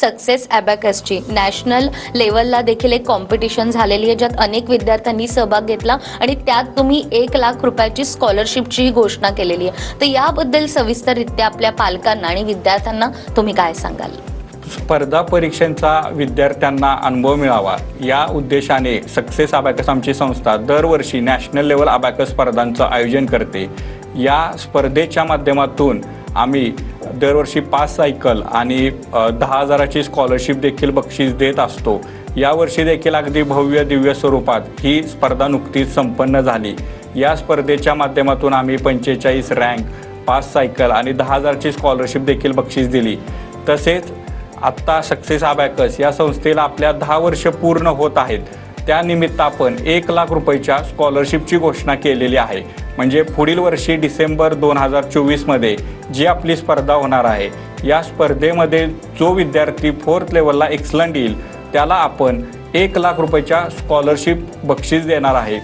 Success अबॅकसची national लेवलला देखील एक कॉम्पिटिशन झालेली आहे ज्यात अनेक विद्यार्थ्यांनी सहभाग घेतला आणि त्यात तुम्ही एक लाख रुपयाची स्कॉलरशिपचीही घोषणा केलेली आहे. तर याबद्दल सविस्तररित्या आपल्या पालकांना आणि विद्यार्थ्यांना तुम्ही काय सांगाल? स्पर्धा परीक्षांचा विद्यार्थ्यांना अनुभव मिळावा. या उद्देशाने सक्सेस अबॅकस आमची संस्था दरवर्षी नॅशनल लेवल अबॅकस स्पर्धांचं आयोजन करते. या स्पर्धेच्या माध्यमातून आम्ही दरवर्षी पाच सायकल आणि दहा हजाराची स्कॉलरशिप देखील बक्षीस देत असतो. यावर्षी देखील अगदी भव्य दिव्य स्वरूपात ही स्पर्धा नुकतीच संपन्न झाली. या स्पर्धेच्या माध्यमातून आम्ही पंचेचाळीस रँक पाच सायकल आणि दहा हजारची स्कॉलरशिप देखील बक्षीस दिली. तसेच आत्ता सक्सेस अबॅकस या संस्थेला आपल्या दहा वर्ष पूर्ण होत आहेत. त्यानिमित्त आपण एक लाख रुपयाच्या स्कॉलरशिपची घोषणा केलेली आहे. म्हणजे पुढील वर्षी डिसेंबर दोन हजार चोवीसमध्ये जी आपली स्पर्धा होणार आहे या स्पर्धेमध्ये जो विद्यार्थी फोर्थ लेवलला एक्सलंट येईल त्याला आपण एक लाख रुपयाच्या स्कॉलरशिप बक्षीस देणार आहे.